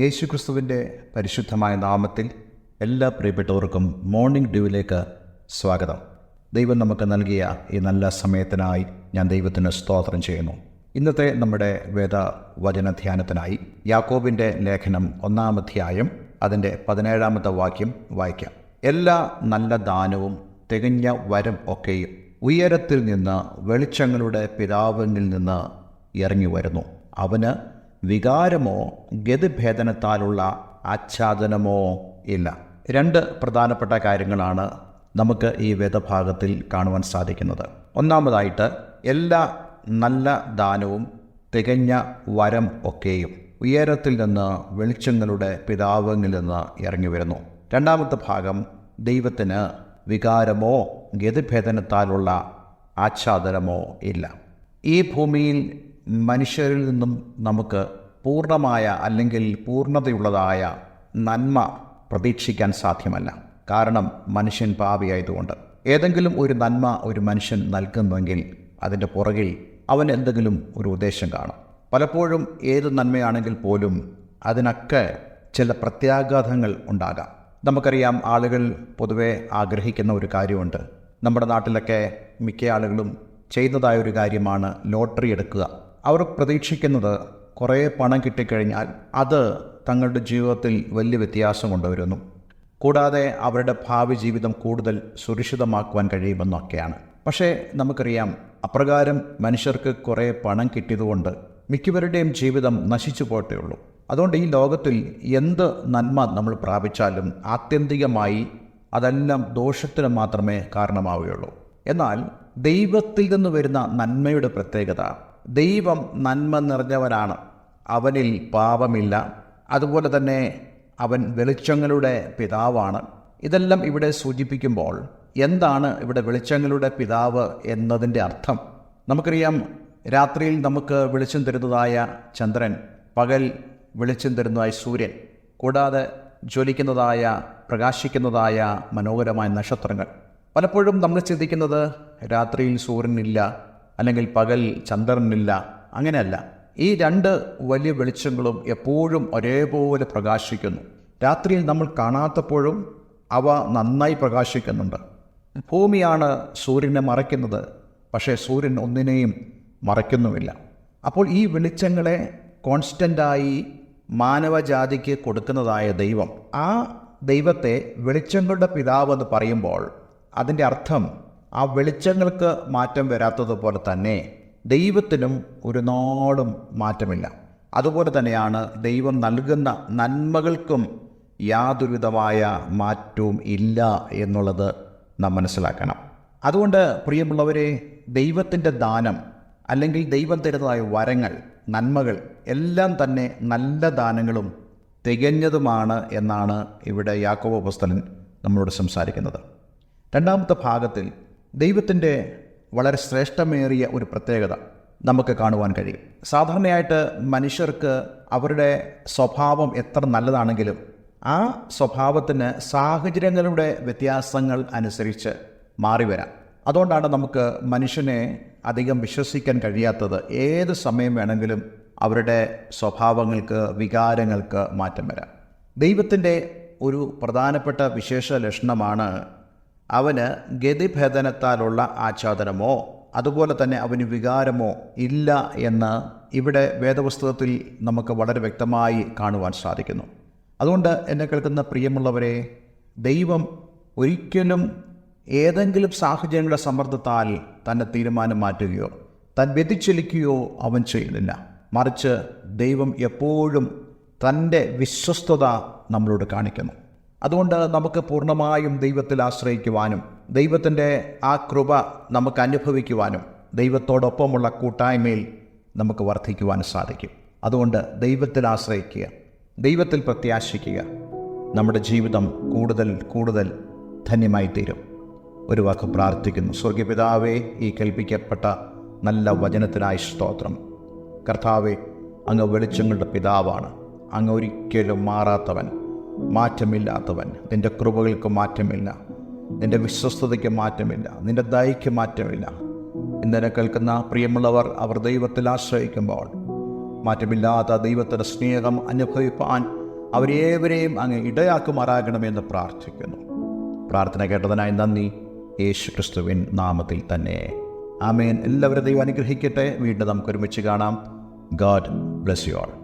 യേശുക്രിസ്തുവിന്റെ പരിശുദ്ധമായ നാമത്തിൽ എല്ലാ പ്രിയപ്പെട്ടവർക്കും മോർണിംഗ് ഡ്യൂവിലേക്ക് സ്വാഗതം. ദൈവം നമുക്ക് നൽകിയ ഈ നല്ല സമയത്തിനായി ഞാൻ ദൈവത്തിന് സ്തോത്രം ചെയ്യുന്നു. ഇന്നത്തെ നമ്മുടെ വേദ വചന ധ്യാനത്തിനായി യാക്കോബിന്റെ ലേഖനം ഒന്നാമധ്യായം അതിന്റെ പതിനേഴാമത്തെ വാക്യം വായിക്കാം. എല്ലാ നല്ല ദാനവും തികഞ്ഞ വരം ഒക്കെയും ഉയരത്തിൽ നിന്ന് വെളിച്ചങ്ങളുടെ പിതാവിനിൽ നിന്ന് ഇറങ്ങി വരുന്നു. അവന് വികാരമോ ഗതിഭേദനത്താലുള്ള ആച്ഛാദനമോ ഇല്ല. രണ്ട് പ്രധാനപ്പെട്ട കാര്യങ്ങളാണ് നമുക്ക് ഈ വേദഭാഗത്തിൽ കാണുവാൻ സാധിക്കുന്നത്. ഒന്നാമതായിട്ട് എല്ലാ നല്ല ദാനവും തികഞ്ഞ വരം ഒക്കെയും ഉയരത്തിൽ നിന്ന് വെളിച്ചങ്ങളുടെ പിതാവങ്ങിൽ നിന്ന് ഇറങ്ങി വരുന്നു. രണ്ടാമത്തെ ഭാഗം ദൈവത്തിന് വികാരമോ ഗതിഭേദനത്താലുള്ള ആച്ഛാദനമോ ഇല്ല. ഈ ഭൂമിയിൽ മനുഷ്യരിൽ നിന്നും നമുക്ക് പൂർണമായ അല്ലെങ്കിൽ പൂർണതയുള്ളതായ നന്മ പ്രതീക്ഷിക്കാൻ സാധ്യമല്ല. കാരണം മനുഷ്യൻ പാപിയായതുകൊണ്ട്. ഏതെങ്കിലും ഒരു നന്മ ഒരു മനുഷ്യൻ നൽകുന്നുവെങ്കിൽ അതിന്റെ പുറകിൽ അവൻ എന്തെങ്കിലും ഒരു ഉദ്ദേശം കാണും. പലപ്പോഴും ഏത് നന്മയാണെങ്കിൽ പോലും അതിനൊക്കെ ചില പ്രത്യാഘാതങ്ങൾ ഉണ്ടാകാം. നമുക്കറിയാം ആളുകൾ പൊതുവെ ആഗ്രഹിക്കുന്ന ഒരു കാര്യമുണ്ട്. നമ്മുടെ നാട്ടിലൊക്കെ മിക്ക ആളുകളും ചെയ്യുന്നതായ ഒരു കാര്യമാണ് ലോട്ടറി എടുക്കുക. അവർ പ്രതീക്ഷിക്കുന്നത് കുറേ പണം കിട്ടിക്കഴിഞ്ഞാൽ അത് തങ്ങളുടെ ജീവിതത്തിൽ വലിയ വ്യത്യാസം കൊണ്ടുവരുന്നു. കൂടാതെ അവരുടെ ഭാവി ജീവിതം കൂടുതൽ സുരക്ഷിതമാക്കുവാൻ കഴിയുമെന്നൊക്കെയാണ്. പക്ഷേ നമുക്കറിയാം അപ്രകാരം മനുഷ്യർക്ക് കുറേ പണം കിട്ടിയതുകൊണ്ട് മിക്കവരുടെയും ജീവിതം നശിച്ചു പോയിട്ടേ ഉള്ളൂ. അതുകൊണ്ട് ഈ ലോകത്തിൽ എന്ത് നന്മ നമ്മൾ പ്രാപിച്ചാലും ആത്യന്തികമായി അതെല്ലാം ദോഷത്തിന് മാത്രമേ കാരണമാവുകയുള്ളൂ. എന്നാൽ ദൈവത്തിൽ നിന്ന് വരുന്ന നന്മയുടെ പ്രത്യേകത ദൈവം നന്മ നിറഞ്ഞവനാണ്. അവനിൽ പാപമില്ല. അതുപോലെ തന്നെ അവൻ വെളിച്ചങ്ങളുടെ പിതാവാണ്. ഇതെല്ലാം ഇവിടെ സൂചിപ്പിക്കുമ്പോൾ എന്താണ് ഇവിടെ വെളിച്ചങ്ങളുടെ പിതാവ് എന്നതിന്റെ അർത്ഥം? നമുക്കറിയാം രാത്രിയിൽ നമുക്ക് വെളിച്ചം തരുന്നതായ ചന്ദ്രൻ പകൽ വെളിച്ചം തരുന്നതായ സൂര്യൻ കൂടാതെ ജ്വലിക്കുന്നതായ പ്രകാശിക്കുന്നതായ മനോഹരമായ നക്ഷത്രങ്ങൾ. പലപ്പോഴും നമ്മൾ ചിന്തിക്കുന്നത് രാത്രിയിൽ സൂര്യനില്ല അല്ലെങ്കിൽ പകൽ ചന്ദ്രനില്ല അങ്ങനെയല്ല. ഈ രണ്ട് വലിയ വെളിച്ചങ്ങളും എപ്പോഴും ഒരേപോലെ പ്രകാശിക്കുന്നു. രാത്രിയിൽ നമ്മൾ കാണാത്തപ്പോഴും അവ നന്നായി പ്രകാശിക്കുന്നുണ്ട്. ഭൂമിയാണ് സൂര്യനെ മറയ്ക്കുന്നത് പക്ഷേ സൂര്യൻ ഒന്നിനെയും മറയ്ക്കുന്നുമില്ല. അപ്പോൾ ഈ വെളിച്ചങ്ങളെ കോൺസ്റ്റന്റായി മാനവജാതിക്ക് കൊടുക്കുന്നതായ ദൈവം ആ ദൈവത്തെ വെളിച്ചങ്ങളുടെ പിതാവെന്ന് പറയുമ്പോൾ അതിന്റെ അർത്ഥം ആ വെളിച്ചങ്ങൾക്ക് മാറ്റം വരാത്തതുപോലെ തന്നെ ദൈവത്തിനും ഒരു നാളും മാറ്റമില്ല. അതുപോലെ തന്നെയാണ് ദൈവം നൽകുന്ന നന്മകൾക്കും യാതൊരുവിധമായ മാറ്റവും ഇല്ല എന്നുള്ളത് നാം മനസ്സിലാക്കണം. അതുകൊണ്ട് പ്രിയമുള്ളവരെ ദൈവത്തിന്റെ ദാനം അല്ലെങ്കിൽ ദൈവം തരുന്നതായ വരങ്ങൾ നന്മകൾ എല്ലാം തന്നെ നല്ല ദാനങ്ങളും തികഞ്ഞതുമാണ് എന്നാണ് ഇവിടെ യാക്കോബ് പുസ്തകൻ നമ്മളോട് സംസാരിക്കുന്നത്. രണ്ടാമത്തെ ഭാഗത്തിൽ ദൈവത്തിന്റെ വളരെ ശ്രേഷ്ഠമേറിയ ഒരു പ്രത്യേകത നമുക്ക് കാണുവാൻ കഴിയും. സാധാരണയായിട്ട് മനുഷ്യർക്ക് അവരുടെ സ്വഭാവം എത്ര നല്ലതാണെങ്കിലും ആ സ്വഭാവത്തിന് സാഹചര്യങ്ങളുടെ വ്യത്യാസങ്ങൾ അനുസരിച്ച് മാറി വരാം. അതുകൊണ്ടാണ് നമുക്ക് മനുഷ്യനെ അധികം വിശ്വസിക്കാൻ കഴിയാത്തത് ഏത് സമയം വേണമെങ്കിലും അവരുടെ സ്വഭാവങ്ങൾക്ക് വികാരങ്ങൾക്ക് മാറ്റം വരാം. ദൈവത്തിന്റെ ഒരു പ്രധാനപ്പെട്ട വിശേഷ ലക്ഷണമാണ് അവന് ഗതിഭേദനത്താലുള്ള ആച്ഛാദനമോ അതുപോലെ തന്നെ അവന് വികാരമോ ഇല്ല എന്ന് ഇവിടെ വേദപുസ്തകത്തിൽ നമുക്ക് വളരെ വ്യക്തമായി കാണുവാൻ സാധിക്കുന്നു. അതുകൊണ്ട് എന്നെ കേൾക്കുന്ന പ്രിയമുള്ളവരെ ദൈവം ഒരിക്കലും ഏതെങ്കിലും സാഹചര്യങ്ങളുടെ സമ്മർദ്ദത്താൽ തന്റെ തീരുമാനം മാറ്റുകയോ താൻ വ്യതിച്ചലിക്കുകയോ അവൻ ചെയ്യുന്നില്ല. മറിച്ച് ദൈവം എപ്പോഴും തന്റെ വിശ്വസ്തത നമ്മളോട് കാണിക്കുന്നു. അതുകൊണ്ട് നമുക്ക് പൂർണമായും ദൈവത്തിൽ ആശ്രയിക്കുവാനും ദൈവത്തിന്റെ ആ കൃപ നമുക്ക് അനുഭവിക്കുവാനും ദൈവത്തോടൊപ്പമുള്ള കൂട്ടായ്മയിൽ നമുക്ക് വർദ്ധിക്കുവാനും സാധിക്കും. അതുകൊണ്ട് ദൈവത്തിൽ ആശ്രയിക്കുക ദൈവത്തിൽ പ്രത്യാശിക്കുക. നമ്മുടെ ജീവിതം കൂടുതൽ കൂടുതൽ ധന്യമായി തീരും ഒരു വാക്ക് പ്രാർത്ഥിക്കുന്നു. സ്വർഗപിതാവേ ഈ കൽപ്പിക്കപ്പെട്ട നല്ല വചനത്തിനായി സ്തോത്രം. കർത്താവെ അങ്ങ് വെളിച്ചങ്ങളുടെ പിതാവാണ്. അങ്ങ് ഒരിക്കലും മാറാത്തവൻ. മാറ്റമില്ലാത്തവൻ. നിന്റെ കൃപകൾക്ക് മാറ്റമില്ല. നിന്റെ വിശ്വസ്തതയ്ക്ക് മാറ്റമില്ല. നിന്റെ ദയയ്ക്ക് മാറ്റമില്ല. ഇന്നലെ കേൾക്കുന്ന പ്രിയമുള്ളവർ അവർ ദൈവത്തിൽ ആശ്രയിക്കുമ്പോൾ മാറ്റമില്ലാത്ത ദൈവത്തിന്റെ സ്നേഹം അനുഭവിപ്പാൻ അവരേവരെയും അങ്ങ് ഇടയാക്കുമാറാകണമെന്ന് പ്രാർത്ഥിക്കുന്നു. പ്രാർത്ഥന കേട്ടതിനായി നന്ദി. യേശു ക്രിസ്തുവിൻ നാമത്തിൽ തന്നെ. ആമേൻ. എല്ലാവരും ദൈവം അനുഗ്രഹിക്കട്ടെ. വീണ്ടും നമുക്ക് ഒരുമിച്ച് കാണാം. God bless you all.